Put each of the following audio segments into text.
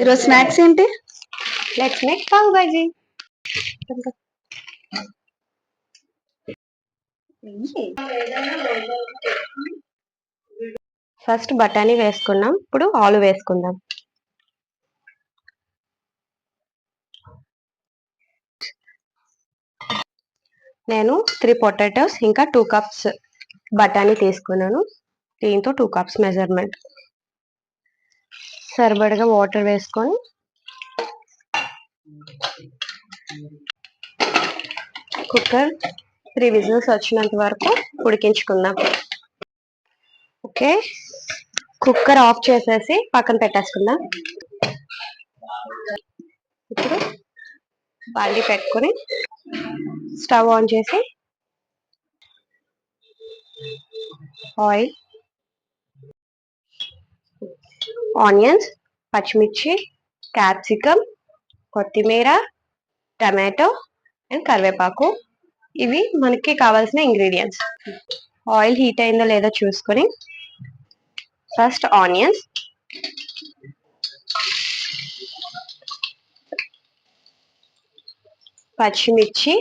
ఈరోజు స్నాక్స్ ఏంటి? Let's make pav bhaji. First బఠానీ వేసుకున్నాం ఇప్పుడు ఆలు వేసుకుందాం. నేను త్రీ పొటాటోస్ ఇంకా టూ కప్స్ బఠానీ తీసుకున్నాను. దీంతో టూ కప్స్ మెజర్మెంట్. సరిపడగా వాటర్ వేసుకొని కుక్కర్ త్రీ విజిల్స్ వచ్చినంత వరకు ఉడికించుకుందాం. ఓకే. కుక్కర్ ఆఫ్ చేసేసి పక్కన పెట్టేసుకుందాం. ఇప్పుడు బాండి పెట్టుకొని స్టవ్ ఆన్ చేసి ఆయిల్ ఆనియన్స్ పచ్చిమిర్చి క్యాప్సికమ్ కొత్తిమీర టమాటో అండ్ కరివేపాకు. ఇవి మనకి కావాల్సిన ఇంగ్రీడియంట్స్. ఆయిల్ హీట్ అయిందో లేదో చూసుకొని ఫస్ట్ ఆనియన్స్. పచ్చిమిర్చి.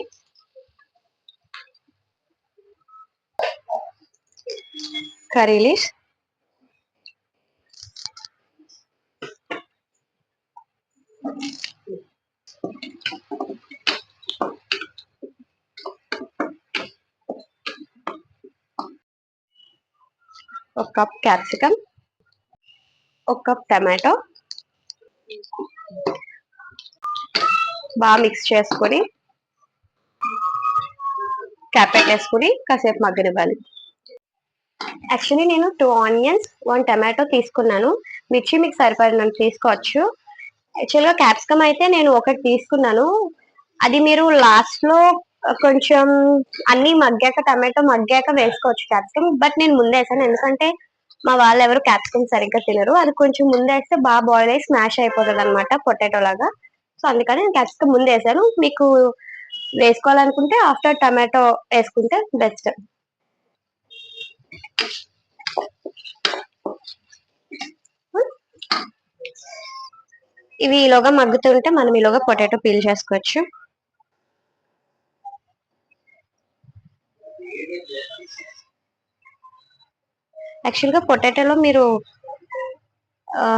Curry leaves. ఒక కప్ క్యాప్సికమ్ ఒక కప్ టమాటో బాగా మిక్స్ చేసుకొని క్యాప్ వేసుకుని కాసేపు మగ్గనివ్వాలి. యాక్చువల్లీ నేను టూ ఆనియన్స్ వన్ టమాటో తీసుకున్నాను. మిర్చి మీకు సరిపడినంత తీసుకోవచ్చు. యాక్చువల్గా క్యాప్సికమ్ అయితే నేను ఒకటి తీసుకున్నాను. అది మీరు లాస్ట్లో కొంచెం అన్ని మగ్గాక టమాటో మగ్గాక వేసుకోవచ్చు క్యాప్సికమ్ బట్ నేను ముందే వేసాను ఎందుకంటే మా వాళ్ళు ఎవరు క్యాప్సికమ్ సరిగ్గా తినరు. అది కొంచెం ముందేస్తే బాగా బాయిల్ అయ్యి స్మాష్ అయిపోతుంది అనమాట పొటాటో లాగా. సో అందుకని నేను క్యాప్సికమ్ ముందేసాను. మీకు వేసుకోవాలనుకుంటే ఆఫ్టర్ టమాటో వేసుకుంటే బెస్ట్ ఇవి ఈలోగా మగ్గుతుంటే మనం ఈలోగా పొటాటో పీల్ చేసుకోవచ్చు. యాక్చువల్గా పొటాటోలో మీరు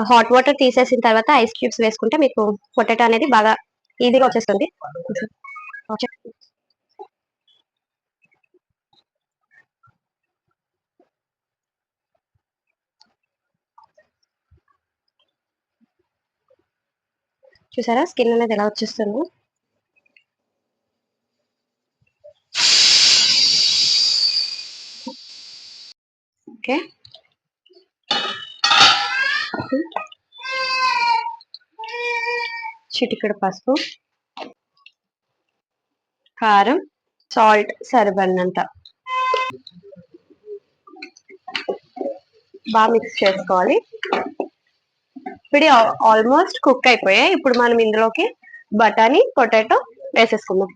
హాట్ వాటర్ తీసేసిన తర్వాత ఐస్ క్యూబ్స్ వేసుకుంటే మీకు పొటాటో అనేది బాగా ఈజీగా వచ్చేస్తుంది. చూసారా? స్కిన్ అనేది ఎలా వచ్చేస్తుందో ఓకే చిటికెడు పసుపు కారం సాల్ట్ సరిపడినంత. బాగా మిక్స్ చేసుకోవాలి. ఇప్పుడు ఆల్మోస్ట్ కుక్ అయిపోయాయి. ఇప్పుడు మనం ఇందులోకి బఠానీ పొటాటో వేసేసుకుందాం.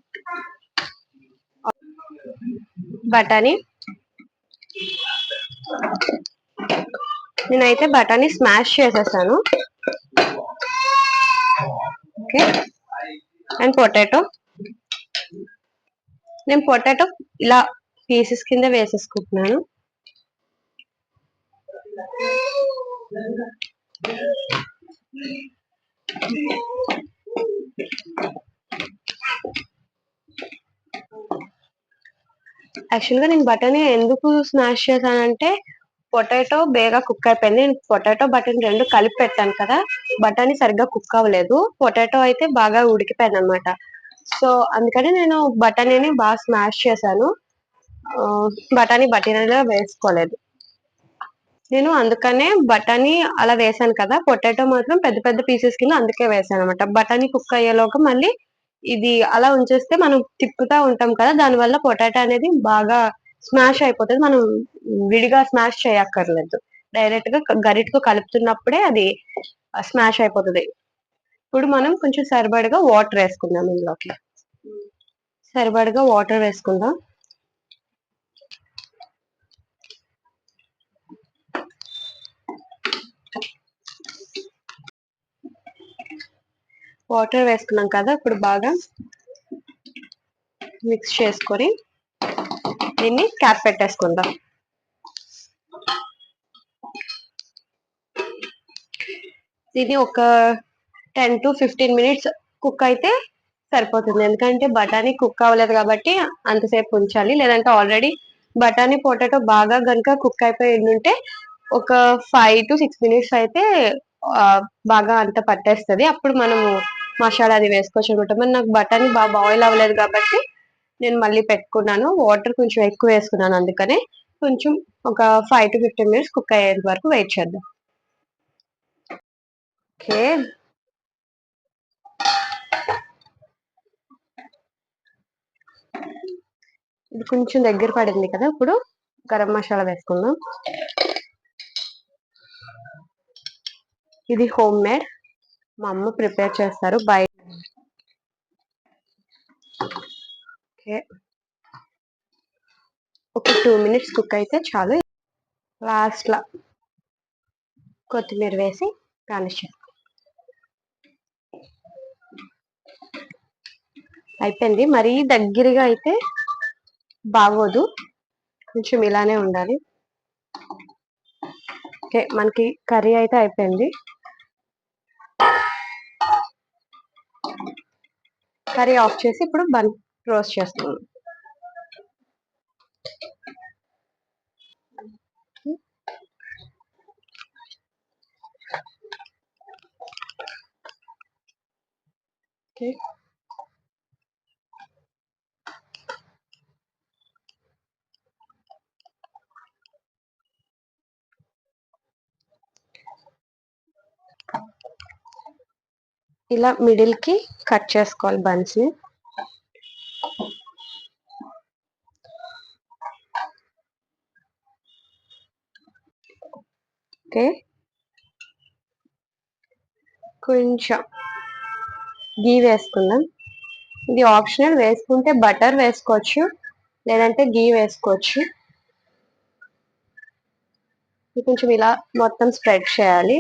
బఠానీ. నేనైతే బఠానీ స్మాష్ చేసేసాను. ఓకే. And potato. నేను పొటాటో ఇలా పీసెస్ కింద వేసేసుకుంటున్నాను. యాక్చువల్గా నేను బటర్ని ఎందుకు స్మాష్ చేశానంటే పొటాటో బేగా కుక్ అయిపోయింది. నేను పొటాటో బటన్ రెండు కలిపి పెట్టాను కదా బటాని సరిగ్గా కుక్ అవ్వలేదు. పొటాటో అయితే బాగా ఉడికిపోయింది అనమాట సో అందుకని నేను బటానీని బాగా స్మాష్ చేశాను. బటానీ బటానీలో వేసుకోలేదు. నేను అందుకనే బటానీ అలా వేసాను కదా పొటాటో మాత్రం పెద్ద పెద్ద పీసెస్ కింద అందుకే వేసాను అనమాట బటానీ కుక్ అయ్యేలోగా మళ్ళీ ఇది అలా ఉంచేస్తే మనం తిప్పుతా ఉంటాం కదా దానివల్ల పొటాటో అనేది బాగా స్మాష్ అయిపోతుంది. మనం విడిగా స్మాష్ చేయక్కర్లేదు. డైరెక్ట్గా గరిటకు కలుపుతున్నప్పుడే అది స్మాష్ అయిపోతుంది. ఇప్పుడు మనం కొంచెం సరిపడగా వాటర్ వేసుకుందాం ఇందులోకి. సరిపడగా వాటర్ వేసుకుందాం. వాటర్ వేసుకున్నాం కదా ఇప్పుడు బాగా మిక్స్ చేసుకొని దీన్ని క్యాప్ పెట్టేసుకుందాం. ఇది ఒక ten to fifteen minutes cook అయితే సరిపోతుంది. ఎందుకంటే బఠానీ కుక్ అవ్వలేదు కాబట్టి అంతసేపు ఉంచాలి. లేదంటే ఆల్రెడీ బఠానీ పొటాటో బాగా గనుక కుక్ అయిపోయి ఉంటే ఒక ఫైవ్ టు సిక్స్ మినిట్స్ అయితే బాగా అంత పట్టేస్తుంది. అప్పుడు మనము మసాలా అది వేసుకోవచ్చు అనమాట. మరి నాకు బఠానీ బాగా బాయిల్ అవ్వలేదు కాబట్టి నేను మళ్ళీ పెట్టుకున్నాను. వాటర్ కొంచెం ఎక్కువ వేసుకున్నాను అందుకనే కొంచెం ఒక five to fifteen minutes cook అయ్యేంత వరకు వెయిట్ చేద్దాం. ఓకే ఇది కొంచెం దగ్గర పడింది కదా ఇప్పుడు గరం మసాలా వేసుకుందాం. ఇది హోమ్ మేడ్ మా అమ్మ ప్రిపేర్ చేస్తారు. బయట ఓకే. ఒక టూ మినిట్స్ కుక్ అయితే చాలు. లాస్ట్లో కొత్తిమీర వేసి గార్నిష్ చేసుకో అయిపోయింది. మరీ దగ్గరగా అయితే బాగోదు. కొంచెం ఇలానే ఉండాలి. ఓకే. మనకి కర్రీ అయితే అయిపోయింది. కర్రీ ఆఫ్ చేసి ఇప్పుడు బన్ రోస్ట్ చేస్తున్నాం ఓకే ఇలా మిడిల్కి కట్ చేసుకోవాలి బన్స్ ఓకే. కొంచెం గీ వేసుకుందాం. ఇది ఆప్షనల్ వేసుకుంటే బటర్ వేసుకోవచ్చు లేదంటే గీ వేసుకోవచ్చు. కొంచెం ఇలా మొత్తం స్ప్రెడ్ చేయాలి.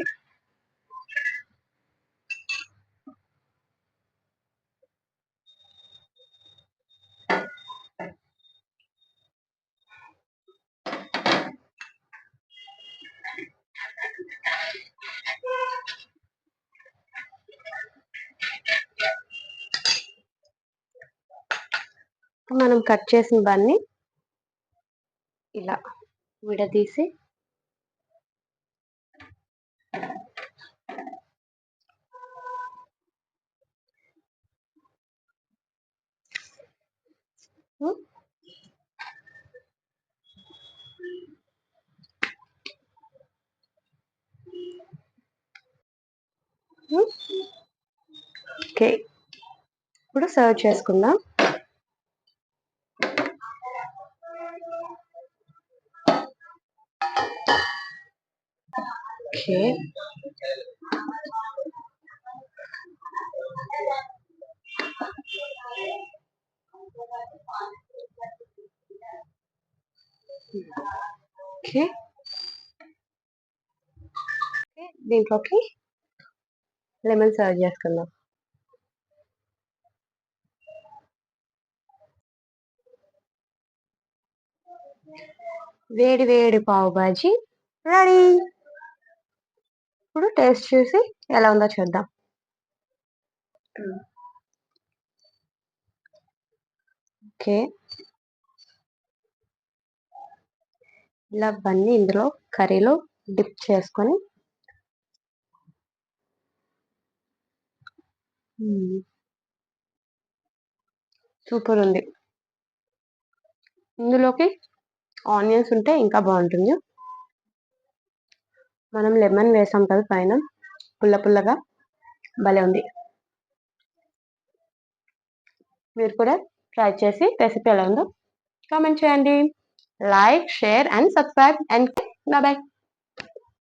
మనం కట్ చేసిన బన్ని ఇలా విడదీసి ఓకే. ఇప్పుడు సర్వ్ చేసుకుందాం. ఓకే. ఓకే, దీంట్లోకి లెమన్ సర్వ్ చేసుకుందాం. వేడి వేడి పావు బాజీ రెడీ. ఇప్పుడు టేస్ట్ చూసి ఎలా ఉందో చూద్దాం. ఓకే. ఇలా బన్నీ ఇందులో కర్రీలో డిప్ చేసుకొని సూపర్ ఉంది. ఇందులోకి ఆనియన్స్ ఉంటే ఇంకా బాగుంటుంది. మనం లెమన్ వేసాం కదా పైన పుల్ల పుల్లగా భలే ఉంది. మీరు కూడా ట్రై చేసి రెసిపీ ఎలా ఉందో కామెంట్ చేయండి. Like share and subscribe and bye.